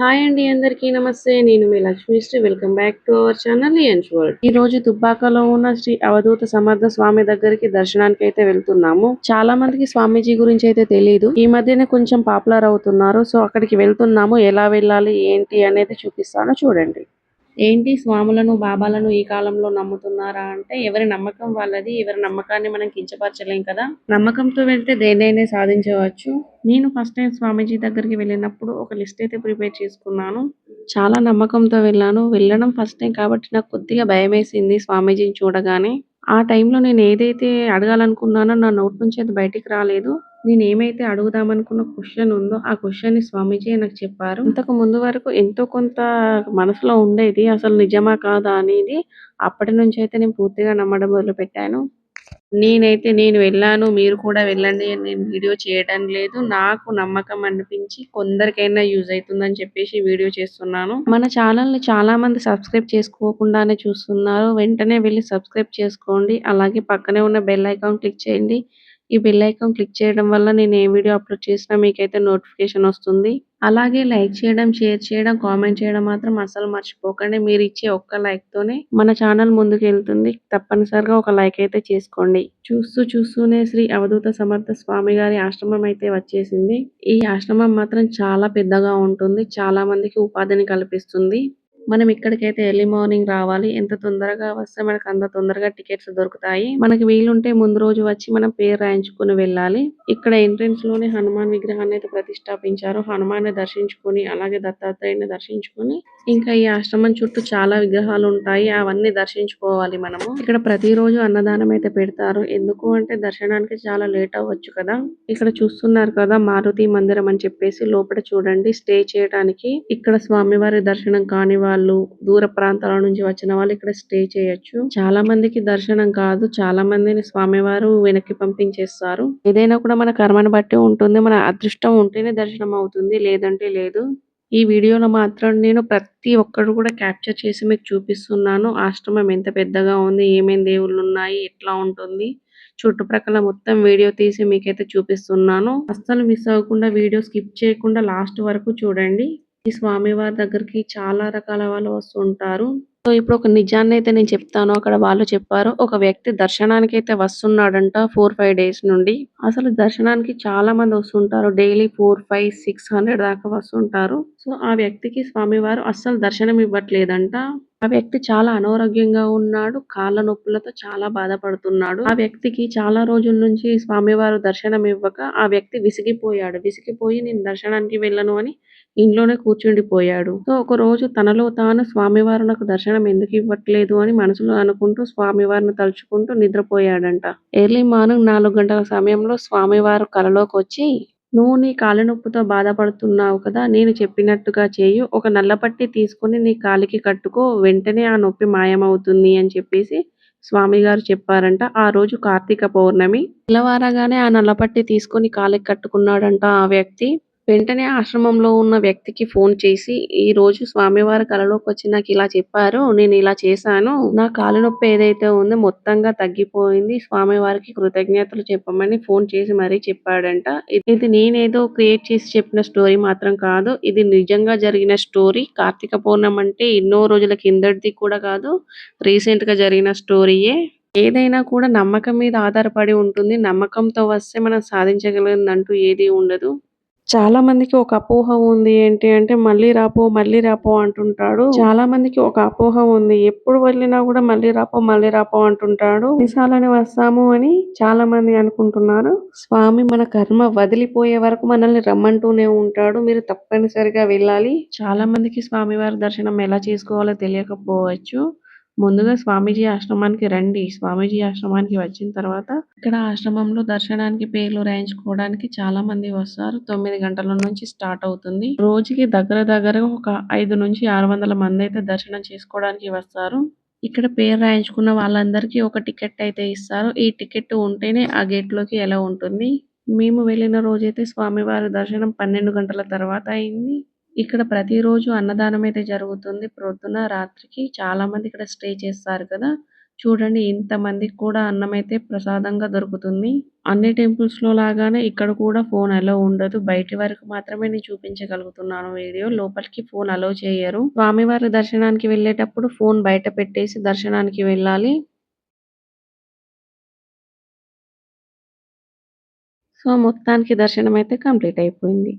Hi అండి అందరికీ నమస్తే. నేను మీ Lakshmishree welcome back to our channel NS world. ఈ రోజు దుబ్బాకలో ఉన్న శ్రీ అవధూత సమర్థ స్వామి దగ్గరికి దర్శనానికి అయితే వెళ్తున్నాము. చాలా మందికి స్వామీజీ గురించి అయితే తెలియదు ఈ మధ్యనే కొంచెం పాపులర్ అవుతున్నారు. సో అక్కడికి వెళ్తున్నాము. ఎలా వెళ్ళాలి ఏంటి అనేది చూపిస్తాను. చూడండి. ఏంటి స్వాములను బాబాలను ఈ కాలంలో నమ్ముతున్నారా అంటే ఎవరి నమ్మకం వాళ్ళది ఎవరి నమ్మకాన్ని మనం కించపరచలేం కదా. నమ్మకంతో వెళ్తే దేన్నైనా సాధించవచ్చు. నేను ఫస్ట్ టైం స్వామీజీ దగ్గరికి వెళ్ళినప్పుడు ఒక లిస్ట్ అయితే ప్రిపేర్ చేసుకున్నాను. చాలా నమ్మకంతో వెళ్ళాను. వెళ్ళడం ఫస్ట్ టైం కాబట్టి నాకు కొద్దిగా భయం వేసింది స్వామీజీని చూడగానే. ఆ టైంలో నేను ఏదైతే అడగాలనుకున్నానో నా నోట్ నుంచి అది బయటికి రాలేదు. నేను ఏమైతే అడుగుదామనుకున్న క్వశ్చన్ ఉందో ఆ క్వశ్చన్ని స్వామీజీ నాకు చెప్పారు. ఇంతకు ముందు వరకు ఎంతో కొంత మనసులో ఉండేది అసలు నిజమా కాదా అనేది అప్పటి నుంచి అయితే నేను పూర్తిగా నమ్మడం మొదలు పెట్టాను నేనైతే నేను వెళ్ళాను మీరు కూడా వెళ్ళండి అని నేను వీడియో చేయడం లేదు. నాకు నమ్మకం అనిపించి కొందరికైనా యూజ్ అవుతుందని చెప్పేసి వీడియో చేస్తున్నాను. మన ఛానల్ని చాలా మంది సబ్స్క్రైబ్ చేసుకోకుండానే చూస్తున్నారు. వెంటనే వెళ్ళి సబ్స్క్రైబ్ చేసుకోండి. అలాగే పక్కనే ఉన్న బెల్ ఐకాన్ క్లిక్ చేయండి. ఈ బెల్ ఐకాన్ క్లిక్ చేయడం వల్ల నేను ఏ వీడియో అప్లోడ్ చేసినా మీకైతే నోటిఫికేషన్ వస్తుంది. అలాగే లైక్ చేయడం షేర్ చేయడం కామెంట్ చేయడం మాత్రం అసలు మర్చిపోకండి. మీరు ఇచ్చే ఒక్క లైక్ తోనే మన ఛానల్ ముందుకు వెళ్తుంది. తప్పనిసరిగా ఒక లైక్ అయితే చేసుకోండి. చూస్తూ చూస్తూనే శ్రీ అవధూత సమర్థ స్వామి గారి ఆశ్రమం అయితే వచ్చేసింది. ఈ ఆశ్రమం మాత్రం చాలా పెద్దగా ఉంటుంది. చాలా మందికి ఉపాధిని కల్పిస్తుంది. మనం ఇక్కడికైతే ఎర్లీ మార్నింగ్ రావాలి. ఎంత తొందరగా వస్తే మనకు అంత తొందరగా టికెట్స్ దొరుకుతాయి. మనకి వీలుంటే ముందు రోజు వచ్చి మనం పేరు రాయించుకుని వెళ్ళాలి. ఇక్కడ ఎంట్రెన్స్లోనే హనుమాన్ విగ్రహాన్ని అయితే ప్రతిష్టాపించారు. హనుమాన్ దర్శించుకుని అలాగే దత్తాత్రేయుని దర్శించుకుని ఇంకా ఈ ఆశ్రమం చుట్టూ చాలా విగ్రహాలు ఉంటాయి. అవన్నీ దర్శించుకోవాలి మనము. ఇక్కడ ప్రతిరోజు అన్నదానం అయితే పెడతారు. ఎందుకు అంటే దర్శనానికి చాలా లేట్ అవ్వచ్చు కదా. ఇక్కడ చూస్తున్నారు కదా మారుతి మందిరం అని చెప్పేసి లోపల చూడండి. స్టే చేయడానికి ఇక్కడ స్వామివారి దర్శనం కానివారు వాళ్ళు దూర ప్రాంతాల నుంచి వచ్చిన వాళ్ళు ఇక్కడ స్టే చేయొచ్చు. చాలా మందికి దర్శనం కాదు. చాలా మందిని స్వామివారు వెనక్కి పంపించేస్తారు. ఏదైనా కూడా మన కర్మను బట్టి ఉంటుంది. మన అదృష్టం ఉంటేనే దర్శనం అవుతుంది. లేదంటే లేదు. ఈ వీడియోలో మాత్రం నేను ప్రతి ఒక్కరు కూడా క్యాప్చర్ చేసి మీకు చూపిస్తున్నాను. ఆశ్రమం ఎంత పెద్దగా ఉంది. ఏమేమి దేవుళ్ళు ఉన్నాయి. ఎట్లా ఉంటుంది. చుట్టుప్రక్కల మొత్తం వీడియో తీసి మీకైతే చూపిస్తున్నాను. అస్సలు మిస్ అవ్వకుండా వీడియో స్కిప్ చేయకుండా లాస్ట్ వరకు చూడండి. ఈ స్వామివారి దగ్గరికి చాలా రకాల వాళ్ళు వస్తుంటారు సో ఇప్పుడు ఒక నిజాన్ని అయితే నేను చెప్తాను. అక్కడ వాళ్ళు చెప్పారు ఒక వ్యక్తి దర్శనానికి అయితే వస్తున్నాడంట ఫోర్ ఫైవ్ డేస్ నుండి. అసలు దర్శనానికి చాలా మంది వస్తుంటారు. Daily four five six hundred దాకా వస్తుంటారు. సో ఆ వ్యక్తికి స్వామివారు అస్సలు దర్శనం ఇవ్వట్లేదంట. ఆ వ్యక్తి చాలా అనారోగ్యంగా ఉన్నాడు కాళ్ళ నొప్పులతో చాలా బాధపడుతున్నాడు. ఆ వ్యక్తికి చాలా రోజుల నుంచి స్వామివారు దర్శనం ఇవ్వక ఆ వ్యక్తి విసిగిపోయాడు. విసిగిపోయి నేను దర్శనానికి వెళ్ళను అని ఇంట్లోనే కూర్చుండిపోయాడు. సో ఒక రోజు తనలో తాను స్వామివారు నాకు దర్శనం ఎందుకు ఇవ్వట్లేదు అని మనసులో అనుకుంటూ స్వామివారిని తలుచుకుంటూ నిద్రపోయాడంట. ఎర్లీ మార్నింగ్ నాలుగు గంటల సమయంలో స్వామివారు కలలోకి వచ్చి నువ్వు నీ కాలి నొప్పితో బాధపడుతున్నావు కదా నేను చెప్పినట్టుగా చేయు. ఒక నల్లపట్టి తీసుకొని నీ కాలికి కట్టుకో వెంటనే ఆ నొప్పి మాయమవుతుంది అని చెప్పేసి స్వామి గారు చెప్పారంట. ఆ రోజు కార్తీక పౌర్ణమి. తెల్లవారగానే ఆ నల్లపట్టి తీసుకొని కాలికి కట్టుకున్నాడంట ఆ వ్యక్తి. వెంటనే ఆశ్రమంలో ఉన్న వ్యక్తికి ఫోన్ చేసి ఈ రోజు స్వామివారి కలలోకి వచ్చి నాకు ఇలా చెప్పారు నేను ఇలా చేశాను. నా కాలు నొప్పి ఏదైతే ఉందో మొత్తంగా తగ్గిపోయింది. స్వామివారికి కృతజ్ఞతలు చెప్పమని ఫోన్ చేసి మరీ చెప్పాడంట. ఇది నేనేదో క్రియేట్ చేసి చెప్పిన స్టోరీ మాత్రం కాదు. ఇది నిజంగా జరిగిన స్టోరీ. కార్తీక పౌర్ణం అంటే ఎన్నో రోజుల కిందటిది కూడా కాదు. రీసెంట్గా జరిగిన స్టోరీయే. ఏదైనా కూడా నమ్మకం మీద ఆధారపడి ఉంటుంది. నమ్మకంతో వస్తే మనం సాధించగలిగిందంటూ ఏది ఉండదు. చాలా మందికి ఒక అపోహ ఉంది ఏంటి అంటే మళ్ళీ రాపో మళ్ళీ రాపో అంటుంటాడు. చాలా మందికి ఒక అపోహ ఉంది. ఎప్పుడు వెళ్ళినా కూడా మళ్ళీ రాపో మళ్ళీ రాపో అంటుంటాడు. విశాలని వస్తాము అని చాలా మంది అనుకుంటున్నారు. స్వామి మన కర్మ వదిలిపోయే వరకు మనల్ని రమ్మంటూనే ఉంటాడు. మీరు తప్పనిసరిగా వెళ్ళాలి. చాలా మందికి స్వామివారి దర్శనం ఎలా చేసుకోవాలో తెలియకపోవచ్చు. ముందుగా స్వామీజీ ఆశ్రమానికి రండి. స్వామీజీ ఆశ్రమానికి వచ్చిన తర్వాత ఇక్కడ ఆశ్రమంలో దర్శనానికి పేర్లు రాయించుకోవడానికి చాలా మంది వస్తారు. తొమ్మిది గంటల నుంచి స్టార్ట్ అవుతుంది. రోజుకి దగ్గర దగ్గర ఒక ఐదు నుంచి ఆరు వందల మంది అయితే దర్శనం చేసుకోవడానికి వస్తారు. ఇక్కడ పేరు రాయించుకున్న వాళ్ళందరికీ ఒక టికెట్ అయితే ఇస్తారు. ఈ టికెట్ ఉంటేనే ఆ గేట్లోకి ఎలా ఉంటుంది? మేము వెళ్ళిన రోజైతే స్వామివారి దర్శనం పన్నెండు గంటల తర్వాత అయింది. ఇక్కడ ప్రతిరోజు అన్నదానం అయితే జరుగుతుంది. ప్రొద్దున రాత్రికి చాలామంది ఇక్కడ స్టే చేస్తారు కదా. చూడండి ఇంతమందికి కూడా అన్నం అయితే ప్రసాదంగా దొరుకుతుంది. అన్ని టెంపుల్స్లో లాగానే ఇక్కడ కూడా ఫోన్ అలో ఉండదు. బయటి వరకు మాత్రమే నేను చూపించగలుగుతున్నాను వీడియో. లోపలికి ఫోన్ అలో చేయరు. స్వామివారి దర్శనానికి వెళ్ళేటప్పుడు ఫోన్ బయట పెట్టేసి దర్శనానికి వెళ్ళాలి. సో మొత్తానికి దర్శనం అయితే కంప్లీట్ అయిపోయింది.